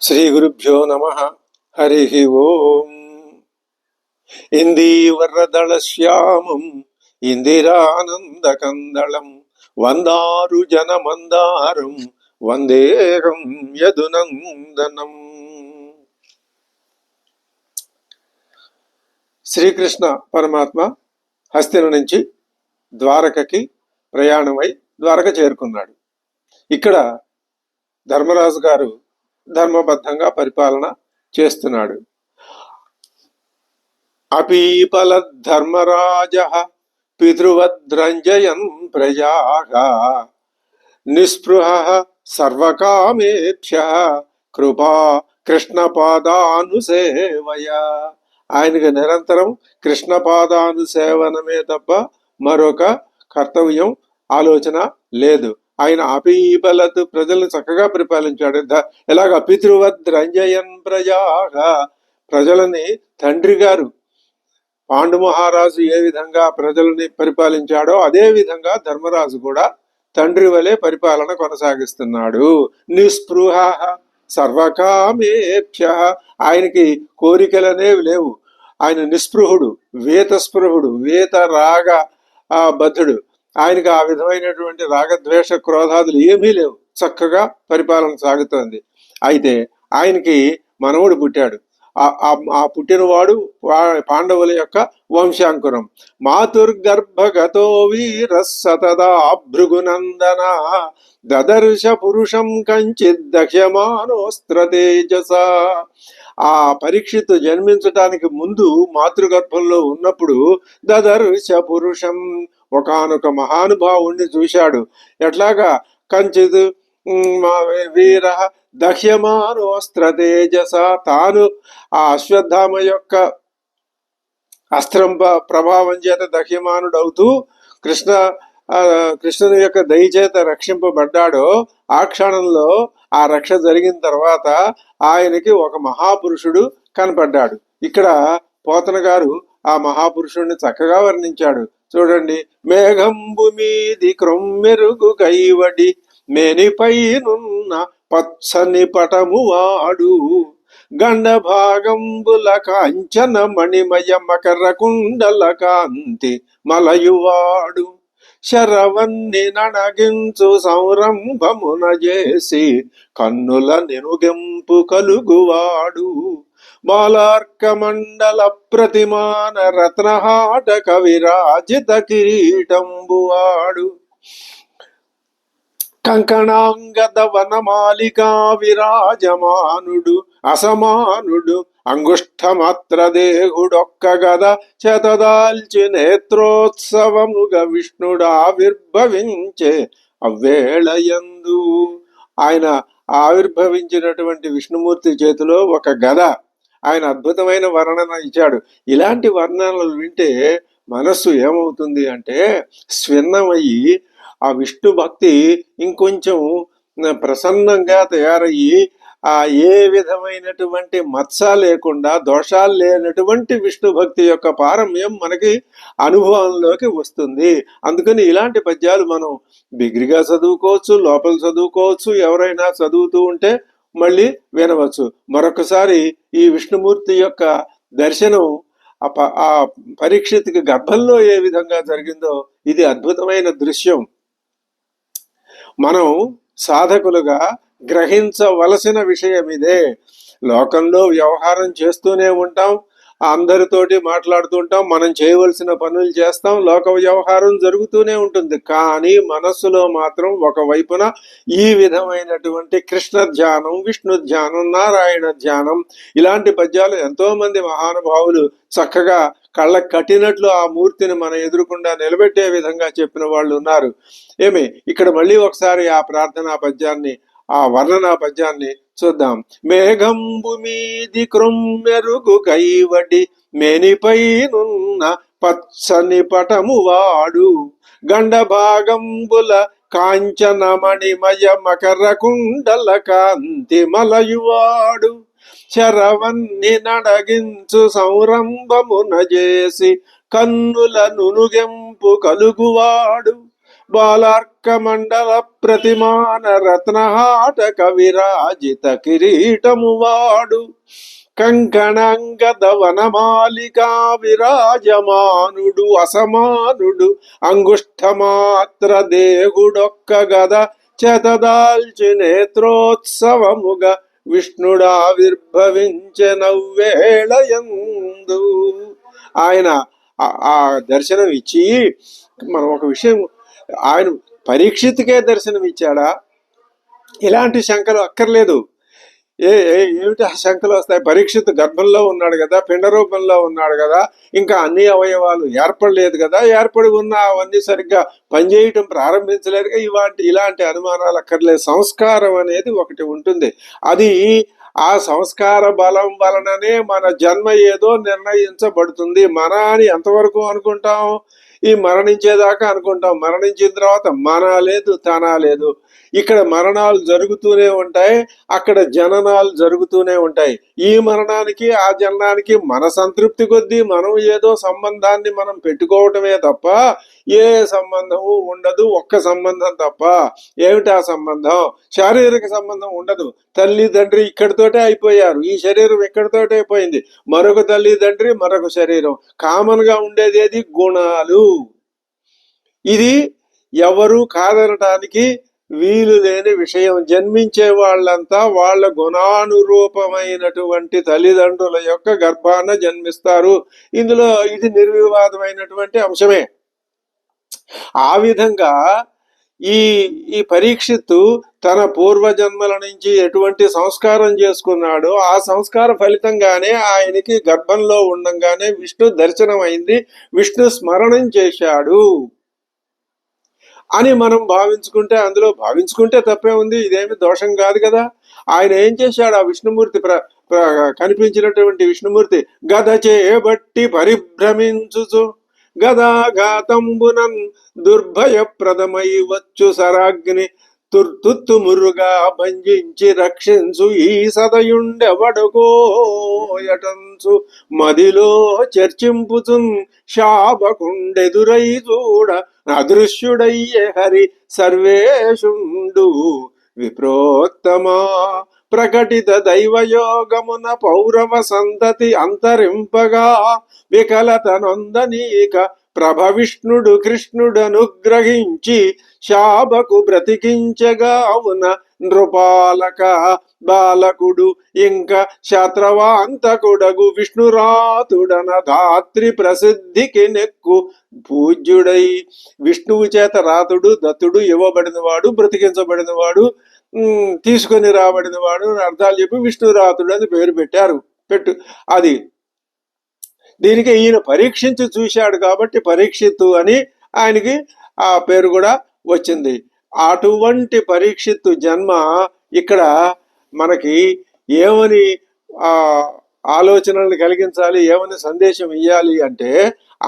శ్రీ గురుభ్యో నమ. హరి ఓం. ఇందీవరదళ శ్యామం ఇందిరానందకందళం వందారు జనమందారం వందేహం యదునందనం. శ్రీకృష్ణ పరమాత్మ హస్తిన నుంచి ద్వారకకి ప్రయాణమై ద్వారక చేరుకున్నాడు. ఇక్కడ ధర్మరాజు గారు ధర్మబద్ధంగా పరిపాలన చేస్తున్నాడు. అపీపల ధర్మరాజ పితృవద్రంజయన్ ప్రజా నిస్పృహ సర్వకామేభ్య కృపా కృష్ణపాదానుసేవయ. ఆయనకు నిరంతరం కృష్ణపాదానుసేవనమే తప్ప మరొక కర్తవ్యం ఆలోచన లేదు. ఆయన అపీబలత్ ప్రజలను చక్కగా పరిపాలించాడు. ఎలాగ? పితృవద్ రంజయన్ ప్రజాగా. ప్రజలని తండ్రి గారు పాండు మహారాజు ఏ విధంగా ప్రజలని పరిపాలించాడో అదే విధంగా ధర్మరాజు కూడా తండ్రి వలె పరిపాలన కొనసాగిస్తున్నాడు. నిస్పృహ సర్వకామేభ్య. ఆయనకి కోరికలనేవి లేవు. ఆయన నిస్పృహుడు వేతస్పృహుడు వేత రాగ బద్ధుడు. ఆయనకి ఆ విధమైనటువంటి రాగద్వేష క్రోధాదులు ఏమీ లేవు. చక్కగా పరిపాలన సాగుతోంది. అయితే ఆయనకి మనవుడు పుట్టాడు. ఆ- పుట్టినవాడు వా- పాండవుల యొక్క వంశాంకురం. మాతుర్గర్భగతో వీర సతదా భృగునందన దదర్శ పురుషం కంచిత్ దక్ష్యమానోస్త్ర తేజస. ఆ పరీక్షిత్ జన్మించటానికి ముందు మాతృగర్భంలో ఉన్నప్పుడు దదర్శ పురుషం ఒకానొక మహానుభావుణ్ణి చూశాడు. ఎట్లాగా? కంచిద్ వీర దహ్యమానోస్త్ర తేజస తాను ఆ అశ్వత్థామ యొక్క అస్త్రం ప్రభావం చేత దహ్యమానుడవుతూ కృష్ణ కృష్ణుని యొక్క దయచేత రక్షింపబడ్డాడో ఆ క్షణంలో ఆ రక్ష జరిగిన తర్వాత ఆయనకి ఒక మహాపురుషుడు కనపడ్డాడు. ఇక్కడ పోతన గారు ఆ మహాపురుషుడిని చక్కగా వర్ణించాడు. చూడండి మేఘంబు మీది క్రొమ్మెరుగు కైవడి మేనిపైనున్న పచ్చని పటము వాడు. గండ భాగంబుల కాంచన మణిమయ మకర కుండల కాంతి మలయువాడు. శరవన్ని నడగించు సంరంభమున చేసి కన్నుల నిరుగింపు కలుగువాడు. బాలార్క మండల ప్రతిమాన రత్నహాట కవిరాజిత కిరీటంబువాడు కంకణాంగద వనమాలికా విరాజమానుడు అసమానుడు అంగుష్ఠమాత్ర దేహుడొక్క గద శతదాల్చి నేత్రోత్సవముగా విష్ణుడు ఆవిర్భవించే అవ్వేళయందు. ఆయన ఆవిర్భవించినటువంటి విష్ణుమూర్తి చేతిలో ఒక గద. ఆయన అద్భుతమైన వర్ణన ఇచ్చాడు. ఇలాంటి వర్ణనలు వింటే మనస్సు ఏమవుతుంది అంటే స్విన్నమయ్యి ఆ విష్ణు భక్తి ఇంకొంచెం ప్రసన్నంగా తయారయ్యి ఆ ఏ విధమైనటువంటి మత్స లేకుండా దోషాలు లేనటువంటి విష్ణు భక్తి యొక్క పారమ్యం మనకి అనుభవంలోకి వస్తుంది. అందుకని ఇలాంటి పద్యాలు మనం బిగ్రిగా చదువుకోవచ్చు లోపల చదువుకోవచ్చు ఎవరైనా చదువుతూ ఉంటే మళ్ళీ వినవచ్చు. మరొకసారి ఈ విష్ణుమూర్తి యొక్క దర్శనం ఆ ప- పరీక్షిత్కి గర్భంలో ఏ విధంగా జరిగిందో ఇది అద్భుతమైన దృశ్యం. మనం సాధకులుగా గ్రహించవలసిన విషయం ఇదే లోకంలో వ్యవహారం చేస్తూనే ఉంటాం అందరితోటి మాట్లాడుతుంటాం మనం చేయవలసిన పనులు చేస్తాం లోక వ్యవహారం జరుగుతూనే ఉంటుంది. కానీ మనస్సులో మాత్రం ఒకవైపున ఈ విధమైనటువంటి కృష్ణ ధ్యానం విష్ణు ధ్యానం నారాయణ ధ్యానం ఇలాంటి పద్యాలు ఎంతోమంది మహానుభావులు చక్కగా కళ్ళకు కట్టినట్లు ఆ మూర్తిని మన ఎదురుకుండా నిలబెట్టే విధంగా చెప్పిన వాళ్ళు ఉన్నారు. ఏమి? ఇక్కడ మళ్ళీ ఒకసారి ఆ ప్రార్థనా పద్యాన్ని ఆ వర్ణనా పద్యాన్ని చూద్దాం. మేఘంబు మీది క్రొమ్మెరుగు కైవడి మేనిపైనున్న పచ్చని పటము వాడు. గండ భాగంబుల మకర కుండల కాంతి మలయువాడు. చరవన్ని నడగించు సంరంభమున చేసి కన్నుల నునుగెంపు కలుగువాడు. బాలార్క మండల ప్రతిమాన రత్నహాట కవిరాజిత కిరీటము వాడు. కంకణంగద వనమాలికా విరాజమానుడు అసమానుడు అంగుష్ఠమాత్ర దేవుడొక్క గద చేతదాల్చి నేత్రోత్సవముగా విష్ణుడావిర్భవించెనవ్వేళయందు ఆయన ఆ- ఆ దర్శనం ఇచ్చి మనం ఒక విషయం ఆయన పరీక్షిత్కే దర్శనం ఇచ్చాడా ఇలాంటి శంకలు అక్కర్లేదు. ఏ ఏమిటి ఆ శంకలు వస్తాయి? పరీక్షిత్ గర్భంలో ఉన్నాడు కదా పిండ రూపంలో ఉన్నాడు కదా ఇంకా అన్ని అవయవాలు ఏర్పడలేదు కదా ఏర్పడి ఉన్న అవన్నీ సరిగ్గా పనిచేయటం ప్రారంభించలేదు కదా, ఇలాంటి ఇలాంటి అనుమానాలు అక్కర్లేదు. సంస్కారం అనేది ఒకటి ఉంటుంది. అది ఆ సంస్కార బలం వలననే మన జన్మ ఏదో నిర్ణయించబడుతుంది. మన అని ఎంతవరకు అనుకుంటాం? ఈ మరణించేదాకా అనుకుంటాం. మరణించిన తర్వాత మన లేదు తన లేదు ఇక్కడ మరణాలు జరుగుతూనే ఉంటాయి అక్కడ జననాలు జరుగుతూనే ఉంటాయి. ఈ మరణానికి ఆ జననానికి మన సంతృప్తి కొద్దీ మనం ఏదో సంబంధాన్ని మనం పెట్టుకోవటమే తప్ప ఏ సంబంధము ఉండదు ఒక్క సంబంధం తప్ప. ఏమిటి ఆ సంబంధం? శారీరక సంబంధం ఉండదు. తల్లి తండ్రి ఇక్కడితోటే అయిపోయారు. ఈ శరీరం ఇక్కడితోటే అయిపోయింది మరొక తల్లి తండ్రి మరొక శరీరం. కామన్గా ఉండేది ఏది? గుణాలు. ఇది ఎవరు కాదనటానికి వీలు లేని విషయం. జన్మించే వాళ్ళంతా వాళ్ళ గుణానురూపమైనటువంటి తల్లిదండ్రుల యొక్క గర్భాన జన్మిస్తారు. ఇందులో ఇది నిర్వివాదమైనటువంటి అంశమే. ఆ విధంగా ఈ ఈ పరీక్షిత్తు తన పూర్వజన్మల నుంచి ఎటువంటి సంస్కారం చేసుకున్నాడో ఆ సంస్కార ఫలితంగానే ఆయనకి గర్భంలో ఉండంగానే విష్ణు దర్శనం అయింది విష్ణు స్మరణం చేశాడు. అని మనం భావించుకుంటే అందులో భావించుకుంటే తప్పే ఉంది ఇదేమి దోషం కాదు కదా. ఆయన ఏం చేశాడు? ఆ విష్ణుమూర్తి ప్ర కనిపించినటువంటి విష్ణుమూర్తి గద చేయబట్టి పరిభ్రమించుచు గదాఘాతంబునన్ దుర్భయప్రదమై వచ్చు సరాగ్ని తుర్తుత్తు మురుగా భంజించి రక్షించు ఈ సదయుండెవడుకోయటంచు మదిలో చర్చింపుచున్ శాపకుండెదురై చూడ అదృశ్యుడయ్యే హరి సర్వేషుండు విప్రోత్తమా ప్రకటిత దైవయోగమున పౌరవ సంతతి అంతరింపగా వికలత నొందనీక ప్రభ విష్ణుడు కృష్ణుడనుగ్రహించి శాపకు బ్రతికించగావున నృపాలక బాలకుడు ఇంకా శత్రవాంతకుడగు విష్ణురాతుడన ధాత్రి ప్రసిద్ధికి నెక్కు పూజ్యుడై. విష్ణువు చేత రాతుడు దత్తుడు ఇవ్వబడినవాడు బ్రతికించబడినవాడు తీసుకొని రాబడినవాడు అర్థాలు చెప్పి విష్ణురాతుడు అని పేరు పెట్టారు. పెట్టు. అది దీనికి ఈయన పరీక్షించి చూశాడు కాబట్టి పరీక్షిత్తు అని ఆయనకి ఆ పేరు కూడా వచ్చింది. అటువంటి పరీక్షిత్తు జన్మ ఇక్కడ మనకి ఏమని ఆలోచనలు కలిగించాలి ఏమని సందేశం ఇవ్వాలి అంటే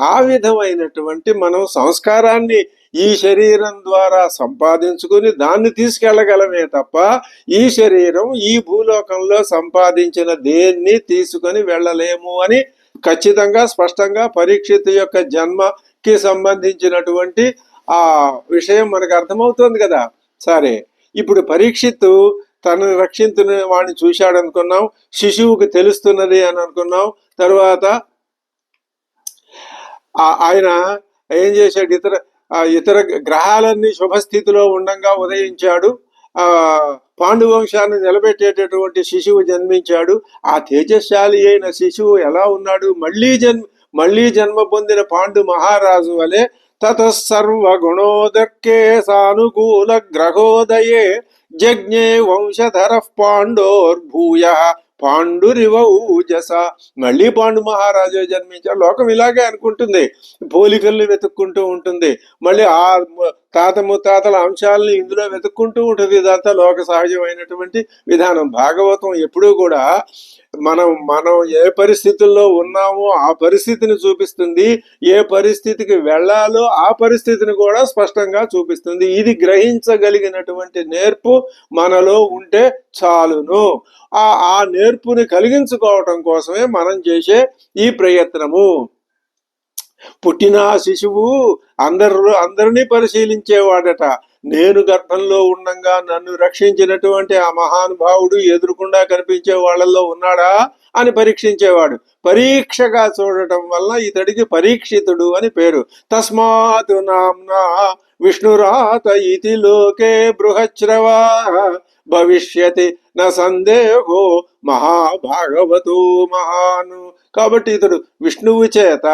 ఆ విధమైనటువంటి మనం సంస్కారాన్ని ఈ శరీరం ద్వారా సంపాదించుకుని దాన్ని తీసుకెళ్ళగలమే తప్ప ఈ శరీరం ఈ భూలోకంలో సంపాదించిన దేన్ని తీసుకొని వెళ్ళలేము అని ఖచ్చితంగా స్పష్టంగా పరీక్షిత్ యొక్క జన్మకి సంబంధించినటువంటి ఆ విషయం మనకు అర్థమవుతుంది కదా. సరే ఇప్పుడు పరీక్షిత్తు తనను రక్షించిన వాడిని చూశాడు అనుకున్నాం శిశువుకి తెలుస్తున్నది అని అనుకున్నాం తర్వాత ఆయన ఏం చేశాడు? ఇతర ఇతర గ్రహాలన్నీ శుభస్థితిలో ఉండంగా ఉదయించాడు. ఆ పాండువంశాన్ని నిలబెట్టేటటువంటి శిశువు జన్మించాడు. ఆ తేజశాలి అయిన శిశువు ఎలా ఉన్నాడు? మళ్ళీ జన్మ మళ్ళీ జన్మ పొందిన పాండు మహారాజు వలె తతసర్వగుణోదర్కే సానుకూల గ్రహోదయే జజ్ఞే వంశధర పాండోర్భూయ పాండురివూజస మళ్ళీ పాండు మహారాజు జన్మించారు. లోకం ఇలాగే అనుకుంటుంది. పోలికల్ని వెతుక్కుంటూ ఉంటుంది. మళ్ళీ ఆ తాత ముత్తాతల అంశాలని ఇందులో వెతుక్కుంటూ ఉంటుంది. ఇదంతా లోక సహజమైనటువంటి విధానం. భాగవతం ఎప్పుడూ కూడా మనం మనం ఏ పరిస్థితుల్లో ఉన్నామో ఆ పరిస్థితిని చూపిస్తుంది. ఏ పరిస్థితికి వెళ్ళాలో ఆ పరిస్థితిని కూడా స్పష్టంగా చూపిస్తుంది. ఇది గ్రహించగలిగినటువంటి నేర్పు మనలో ఉంటే చాలును. ఆ ఆ నేర్పుని కలిగించుకోవటం కోసమే మనం చేసే ఈ ప్రయత్నము. పుట్టిన శిశువు అందరు అందరినీ పరిశీలించేవాడట. నేను గర్భంలో ఉండంగా నన్ను రక్షించినటువంటి ఆ మహానుభావుడు ఎదురుకుండా కనిపించే వాళ్ళల్లో ఉన్నాడా అని పరీక్షించేవాడు. పరీక్షగా చూడటం వల్ల ఇతడికి పరీక్షితుడు అని పేరు. తస్మాత్ నామ్నా విష్ణురాత ఇతి లోకే బృహశ్రవా భవిష్యతి నా సందేహో మహాభాగవతో మహాను. కాబట్టి ఇతడు విష్ణువు చేత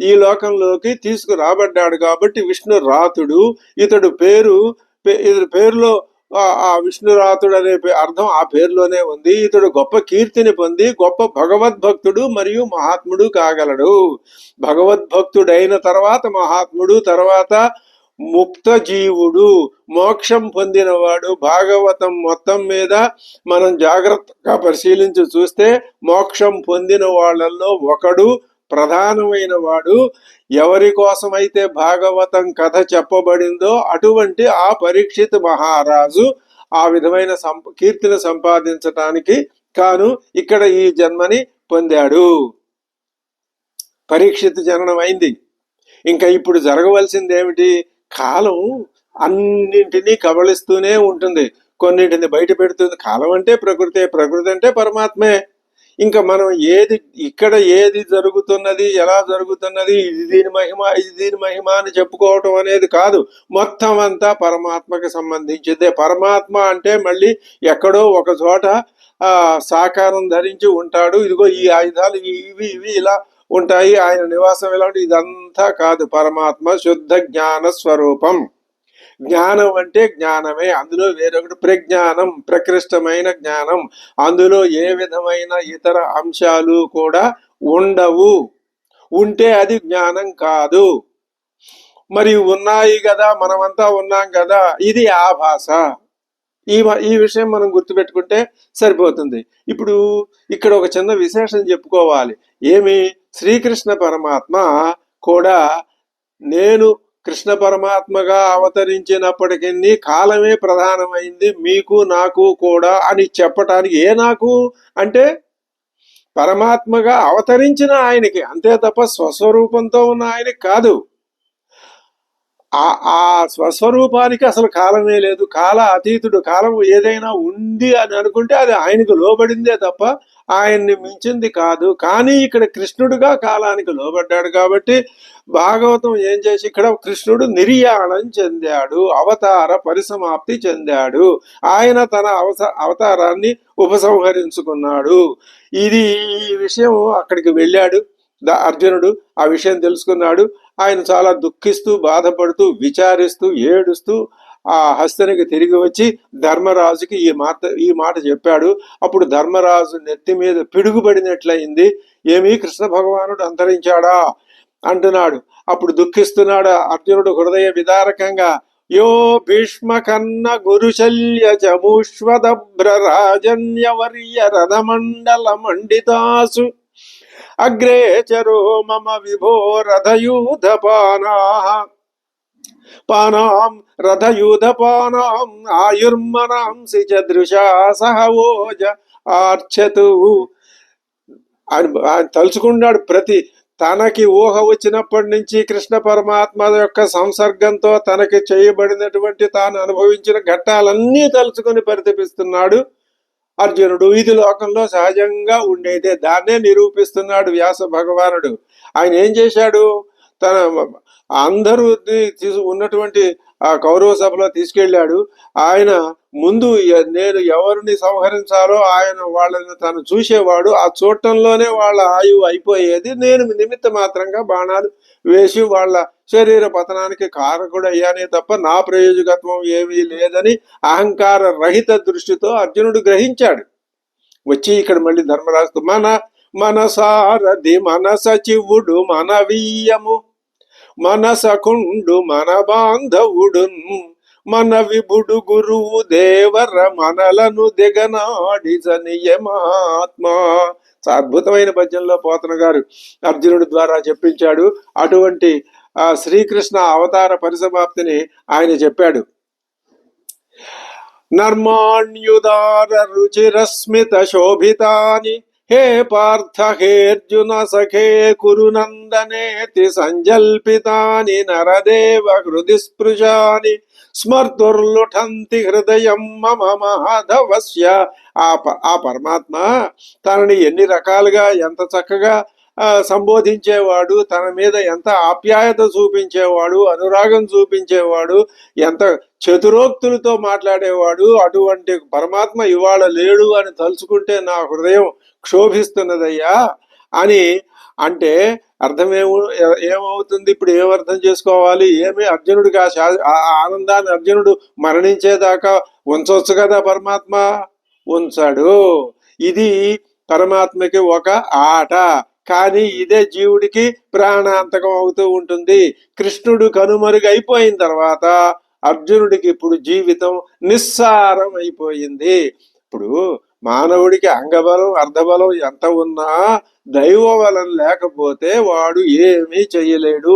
ఈ లోకంలోకి తీసుకురాబడ్డాడు కాబట్టి విష్ణు రాతుడు ఇతడు పేరు ఇతడు పేరులో ఆ- విష్ణురాతుడు అనే అర్థం ఆ పేరులోనే ఉంది. ఇతడు గొప్ప కీర్తిని పొంది గొప్ప భగవద్భక్తుడు మరియు మహాత్ముడు కాగలడు. భగవద్భక్తుడైన తర్వాత మహాత్ముడు తర్వాత ముక్త జీవుడు మోక్షం పొందినవాడు. భాగవతం మొత్తం మీద మనం జాగ్రత్తగా పరిశీలించి చూస్తే మోక్షం పొందిన వాళ్ళల్లో ఒకడు ప్రధానమైన వాడు ఎవరి కోసమైతే భాగవతం కథ చెప్పబడిందో అటువంటి ఆ పరీక్షిత్ మహారాజు ఆ విధమైన సం కీర్తిని సంపాదించటానికి కాను ఇక్కడ ఈ జన్మని పొందాడు. పరీక్షిత్ జననం అయింది. ఇంకా ఇప్పుడు జరగవలసింది ఏమిటి కాలం అన్నింటినీ కబళిస్తూనే ఉంటుంది. కొన్నింటిని బయట పెడుతుంది. కాలం అంటే ప్రకృతే ప్రకృతి అంటే పరమాత్మే. ఇంకా మనం ఏది ఇక్కడ ఏది జరుగుతున్నది ఎలా జరుగుతున్నది ఇది దీని మహిమ ఇది దీని మహిమ అని చెప్పుకోవటం అనేది కాదు. మొత్తం అంతా పరమాత్మకి సంబంధించిందే. పరమాత్మ అంటే మళ్ళీ ఎక్కడో ఒక చోట ఆ సాకారం ధరించి ఉంటాడు. ఇదిగో ఈ ఆయుధాలు ఇవి ఇవి ఇలా ఉంటాయి. ఆయన నివాసం ఎలాంటి ఇదంతా కాదు. పరమాత్మ శుద్ధ జ్ఞాన స్వరూపం. జ్ఞానం అంటే జ్ఞానమే. అందులో వేరొకటి ప్రజ్ఞానం ప్రకృష్టమైన జ్ఞానం. అందులో ఏ విధమైన ఇతర అంశాలు కూడా ఉండవు. ఉంటే అది జ్ఞానం కాదు. మరి ఉన్నాయి కదా మనమంతా ఉన్నాం కదా ఇది ఆభాష ఈ ఈ విషయం మనం గుర్తుపెట్టుకుంటే సరిపోతుంది. ఇప్పుడు ఇక్కడ ఒక చిన్న విశేషం చెప్పుకోవాలి. ఏమి? శ్రీకృష్ణ పరమాత్మ కూడా నేను కృష్ణ పరమాత్మగా అవతరించినప్పటికీ కాలమే ప్రధానమైంది మీకు నాకు కూడా అని చెప్పటానికి. ఏ నాకు? అంటే పరమాత్మగా అవతరించిన ఆయనకి. అంతే తప్ప స్వస్వరూపంతో ఉన్న ఆయనకి కాదు. ఆ ఆ స్వస్వరూపానికి అసలు కాలమే లేదు. కాల అతీతుడు కాలం ఏదైనా ఉంది అని అనుకుంటే అది ఆయనకు లోబడిందే తప్ప ఆయన్ని మించింది కాదు. కానీ ఇక్కడ కృష్ణుడుగా కాలానికి లోబడ్డాడు కాబట్టి భాగవతం ఏం చేసి ఇక్కడ కృష్ణుడు నిర్యాణం చెందాడు అవతార పరిసమాప్తి చెందాడు. ఆయన తన అవస అవతారాన్ని ఉపసంహరించుకున్నాడు. ఇది ఈ విషయం అక్కడికి వెళ్ళాడు. ద- అర్జునుడు ఆ విషయం తెలుసుకున్నాడు. ఆయన చాలా దుఃఖిస్తూ బాధపడుతూ విచారిస్తూ ఏడుస్తూ ఆ హస్తనికి తిరిగి వచ్చి ధర్మరాజుకి ఈ మాట ఈ మాట చెప్పాడు. అప్పుడు ధర్మరాజు నెత్తి మీద పిడుగుపడినట్లయింది ఏమీ కృష్ణ భగవానుడు అంతరించాడా? అంటున్నాడు. అప్పుడు దుఃఖిస్తున్నాడు అర్జునుడు హృదయ విదారకంగా. యో భీష్మ కన్న గురుశల్య చముష్వదభ్ర రాజన్యవర్య రథమండల మండితాసు అగ్రే చరో మమ విభో రథయూధపానా. పానాం రథయూధపానాం ఆయుర్మనాంసి చ దృశా సహవోజ ఆర్చతు. అని ఆయన తలుచుకున్నాడు ప్రతి తనకి ఊహ వచ్చినప్పటి నుంచి కృష్ణ పరమాత్మ యొక్క సంసర్గంతో తనకి చేయబడినటువంటి తాను అనుభవించిన ఘట్టాలన్నీ తలుచుకొని పరితపిస్తున్నాడు. అర్జునుడు ఇది లోకంలో సహజంగా ఉండేదే. దాన్నే నిరూపిస్తున్నాడు వ్యాస భగవానుడు. ఆయన ఏం చేశాడు? తన అందరూ తీసు ఉన్నటువంటి ఆ కౌరవ సభలో తీసుకెళ్ళాడు. ఆయన ముందు నేను ఎవరిని సంహరించాలో ఆయన వాళ్ళని తను చూసేవాడు. ఆ చూడటంలోనే వాళ్ళ ఆయువు అయిపోయేది. నేను నిమిత్త మాత్రంగా బాణాలు వేసి వాళ్ళ శరీర పతనానికి కారకుడు అయ్యానే తప్ప నా ప్రయోజకత్వం ఏమీ లేదని అహంకార రహిత దృష్టితో అర్జునుడు గ్రహించాడు. వచ్చి ఇక్కడ మళ్ళీ ధర్మరాజు మన మనసారథి మన సచివుడు మన వీయము మనసకుండు మన బాంధవుడు మన విభుడు గురువు దేవర మనలను దిగనాడి మహాత్మా. అద్భుతమైన పద్యంలో పోతన గారు అర్జునుడి ద్వారా చెప్పించాడు. అటువంటి ఆ శ్రీకృష్ణ అవతార పరిసమాప్తిని ఆయన చెప్పాడు. నర్మాణ్యుదార రుచిరస్మిత శోభితాని హే పార్థ హేర్జున సఖే కురునందనేతి సంజల్పితాని నరదేవ హృది స్పృశాని స్మర్తుర్లుఠంతి హృదయం మమ మాధవస్య ఆ ఆ పరమాత్మ తనని ఎన్ని రకాలుగా ఎంత చక్కగా సంబోధించేవాడు తన మీద ఎంత ఆప్యాయత చూపించేవాడు అనురాగం చూపించేవాడు ఎంత చతురోక్తులతో మాట్లాడేవాడు అటువంటి పరమాత్మ ఇవాళ లేడు అని తలుచుకుంటే నా హృదయం క్షోభిస్తున్నదయ్యా అని అంటే అర్థమేము ఏమవుతుంది? ఇప్పుడు ఏం అర్థం చేసుకోవాలి? ఏమి అర్జునుడికి ఆ ఆనందాన్ని అర్జునుడు మరణించేదాకా ఉంచవచ్చు కదా పరమాత్మ? ఉంచాడు. ఇది పరమాత్మకి ఒక ఆట. కానీ ఇదే జీవుడికి ప్రాణాంతకం అవుతూ ఉంటుంది. కృష్ణుడు కనుమరుగైపోయిన తర్వాత అర్జునుడికి ఇప్పుడు జీవితం నిస్సారం అయిపోయింది. ఇప్పుడు మానవుడికి అంగబలం అర్ధబలం ఎంత ఉన్నా దైవ బలం లేకపోతే వాడు ఏమీ చేయలేడు.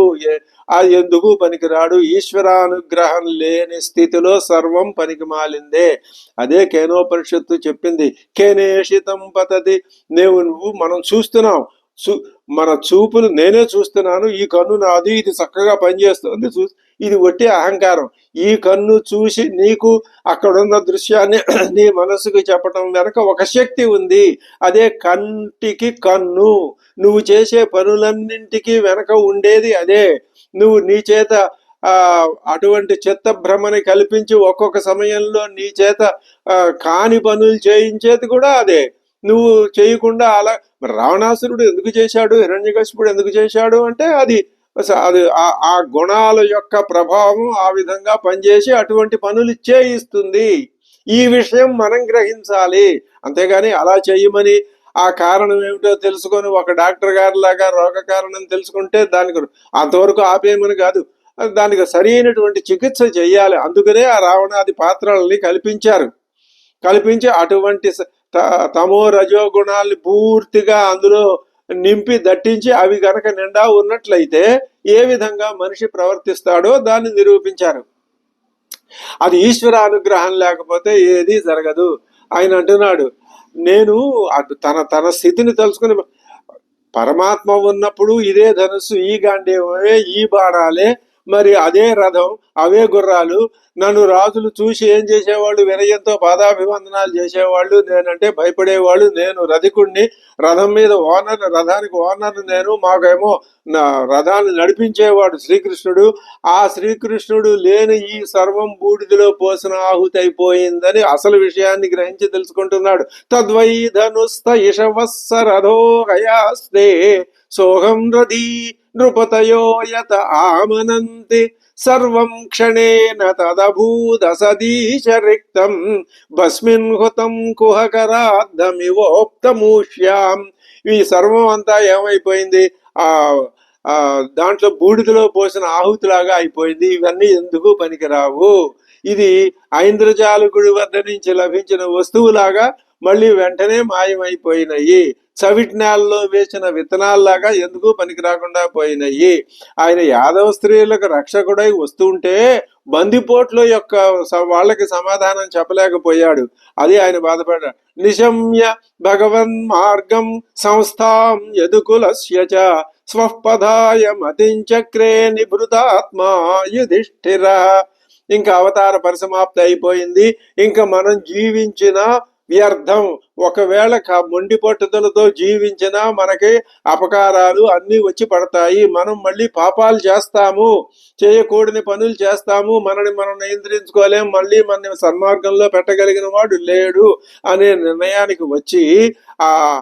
ఆ ఎందుకు పనికిరాడు? ఈశ్వరానుగ్రహం లేని స్థితిలో సర్వం పనికి మాలిందే. అదే కేనోపనిషత్తు చెప్పింది. కేనేషితం పతది నువ్వు నువ్వు మనం చూస్తున్నాం. చూ మన చూపులు నేనే చూస్తున్నాను ఈ కన్ను నాది ఇది చక్కగా పనిచేస్తుంది చూ ఇది ఒట్టి అహంకారం. ఈ కన్ను చూసి నీకు అక్కడున్న దృశ్యాన్ని నీ మనసుకు చెప్పడం వెనక ఒక శక్తి ఉంది. అదే కంటికి కన్ను. నువ్వు చేసే పనులన్నింటికి వెనక ఉండేది అదే. నువ్వు నీ చేత అటువంటి చిత్త భ్రమని కల్పించి ఒక్కొక్క సమయంలో నీ చేత కాని పనులు చేయించేది కూడా అదే. నువ్వు చేయకుండా అలా మరి రావణాసురుడు ఎందుకు చేశాడు? హిరణ్యకశిపుడు ఎందుకు చేశాడు? అంటే అది అది ఆ- ఆ గుణాల యొక్క ప్రభావం ఆ విధంగా పనిచేసి అటువంటి పనులు చేయిస్తుంది. ఈ విషయం మనం గ్రహించాలి. అంతేగాని అలా చేయమని ఆ కారణం ఏమిటో తెలుసుకొని ఒక డాక్టర్ గారి లాగా రోగ కారణం తెలుసుకుంటే దానికి అంతవరకు ఆపేయమని కాదు. దానికి సరైనటువంటి చికిత్స చేయాలి. అందుకనే ఆ రావణాది పాత్రల్ని కల్పించారు. కల్పించి అటువంటి తమో రజో గుణాల్ని పూర్తిగా అందులో నింపి దట్టించి అవి గనక నిండా ఉన్నట్లయితే ఏ విధంగా మనిషి ప్రవర్తిస్తాడో దాన్ని నిరూపించారు. అది ఈశ్వర అనుగ్రహం లేకపోతే ఏది జరగదు. ఆయన అంటున్నాడు నేను అటు తన తన స్థితిని తెలుసుకుని పరమాత్మ ఉన్నప్పుడు ఇదే ధనుస్సు ఈ గాంధీవే ఈ బాణాలే మరి అదే రథం అవే గుర్రాలు. నన్ను రాజులు చూసి ఏం చేసేవాళ్ళు? వినయంతో పాదాభివందనాలు చేసేవాళ్ళు నేనంటే భయపడేవాళ్ళు నేను. రథికుణ్ణి రథం మీద ఓనర్ రథానికి ఓనర్ నేను. మాకేమో నా రథాన్ని నడిపించేవాడు శ్రీకృష్ణుడు. ఆ శ్రీకృష్ణుడు లేని ఈ సర్వం బూడిదలో పోసిన ఆహుతి అయిపోయిందని అసలు విషయాన్ని గ్రహించి తెలుసుకుంటున్నాడు. తద్వై ధనుస్త ఇషవత్సరథో హయాస్తే సోహం రథీ నృపతయో యత ఆమనంతి. సర్వం క్షణేన తదభూదసదీశ రిక్తం. భస్మిన్ హుతం కుహకరాద్దమివోప్తమూష్యాం ఈ సర్వం అంతా ఏమైపోయింది? ఆ ఆ దాంట్లో బూడిదలో పోసిన ఆహుతిలాగా అయిపోయింది. ఇవన్నీ ఎందుకు పనికిరావు? ఇది ఐంద్రజాలకుడి వద్ద నుంచి లభించిన వస్తువులాగా మళ్ళీ వెంటనే మాయమైపోయినాయి సవిజ్ఞాల్లో వేసిన విత్తనాల్లాగా ఎందుకు పనికి రాకుండా పోయినాయి ఆయన యాదవ స్త్రీలకు రక్షకుడై వస్తుంటే బందిపోట్ల యొక్క వాళ్ళకి సమాధానం చెప్పలేకపోయాడు. అది ఆయన బాధపడ్డాడు. నిశమ్య భగవన్ మార్గం సంస్థాం యదుకులస్య స్వపదాయ మతించక్రే నిభృతాత్మా యుధిష్ఠిర. ఇంకా అవతార పరిసమాప్తి అయిపోయింది. ఇంకా మనం జీవించిన వ్యర్థం. ఒకవేళ మొండి పట్టుదలతో జీవించినా మనకి అపకారాలు అన్నీ వచ్చి పడతాయి. మనం మళ్ళీ పాపాలు చేస్తాము. చేయకూడని పనులు చేస్తాము. మనని మనం నియంత్రించుకోలేం. మళ్ళీ మన సన్మార్గంలో పెట్టగలిగిన వాడు లేడు అనే నిర్ణయానికి వచ్చి ఆ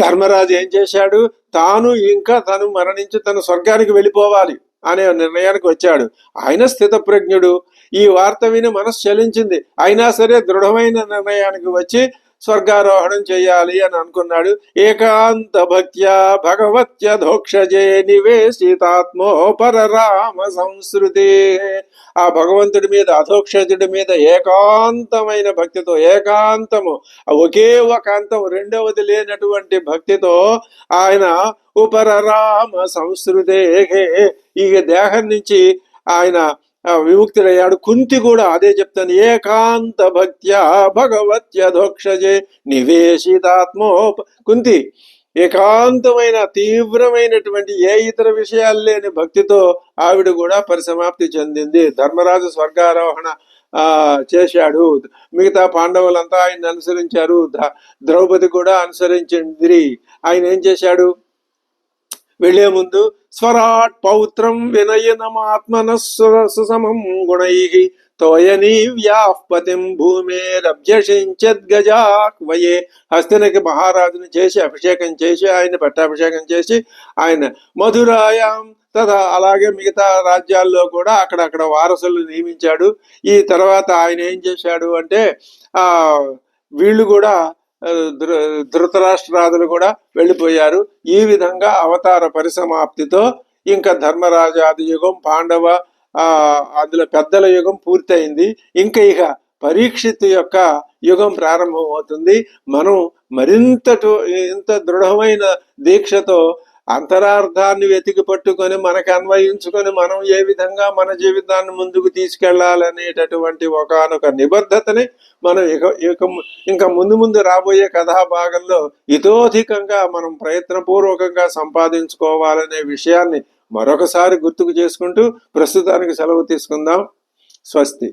ధర్మరాజు ఏం చేశాడు? తాను ఇంకా తను మరణించి తన స్వర్గానికి వెళ్ళిపోవాలి. అనే నిర్ణయానికి వచ్చాడు. ఆయన స్థితప్రజ్ఞుడు ఈ వార్త విని మనసు చలించింది. అయినా సరే దృఢమైన నిర్ణయానికి వచ్చి స్వర్గారోహణం చేయాలి అని అనుకున్నాడు. ఏకాంత భక్త్యా భగవత్యధోక్షజే నివేశితాత్మో పరరామ సంస్కృతి ఆ భగవంతుడి మీద అధోక్షజుడి మీద ఏకాంతమైన భక్తితో ఏకాంతము ఒకే ఒక అంతం రెండవది లేనటువంటి భక్తితో ఆయన ఉపరరామ సంస్కృతే ఈ దేహం నుంచి ఆయన విముక్తుడయ్యాడు కుంతి కూడా అదే చెప్తాను. ఏకాంత భక్త్యా భగవత్యధోక్షజే నివేశితాత్మో కుంతి ఏకాంతమైన తీవ్రమైనటువంటి ఏ ఇతర విషయాలు లేని భక్తితో ఆవిడ కూడా పరిసమాప్తి చెందింది. ధర్మరాజు స్వర్గారోహణ ఆ చేశాడు. మిగతా పాండవులంతా ఆయన అనుసరించారు. ద- ద్రౌపది కూడా అనుసరించింది. ఆయన ఏం చేశాడు? వెళ్ళే ముందు స్వరాట్ పౌత్రం వినయనమాత్మన సుసమం గుణై తోయనీ వ్యాపతిం భూమేరభ్యషించద్గజాక్వయే హస్తినకి మహారాజుని చేసి అభిషేకం చేసి ఆయన పట్టాభిషేకం చేసి ఆయన మధురాయాం తదా అలాగే మిగతా రాజ్యాల్లో కూడా అక్కడక్కడ వారసులు నియమించాడు. ఈ తర్వాత ఆయన ఏం చేశాడు అంటే ఆ వీళ్ళు కూడా ధృతరాష్ట్రాదులు కూడా వెళ్ళిపోయారు. ఈ విధంగా అవతార పరిసమాప్తితో ఇంకా ధర్మరాజాది యుగం పాండవ అందులో పెద్దల యుగం పూర్తయింది. ఇంకా ఇక పరీక్షిత్ యొక్క యుగం ప్రారంభం అవుతుంది మనం మరింత ఇంత దృఢమైన దీక్షతో అంతరార్థాన్ని వెతికి పట్టుకొని మనకు అన్వయించుకొని మనం ఏ విధంగా మన జీవితాన్ని ముందుకు తీసుకెళ్ళాలనేటటువంటి ఒకనొక నిబద్ధతని మనం ఇక ఇక ఇంకా ముందు ముందు రాబోయే కథా భాగంలో ఇతోధికంగా మనం ప్రయత్నపూర్వకంగా సంపాదించుకోవాలనే విషయాన్ని మరొకసారి గుర్తుకు చేసుకుంటూ ప్రస్తుతానికి సెలవు తీసుకుందాం. స్వస్తి.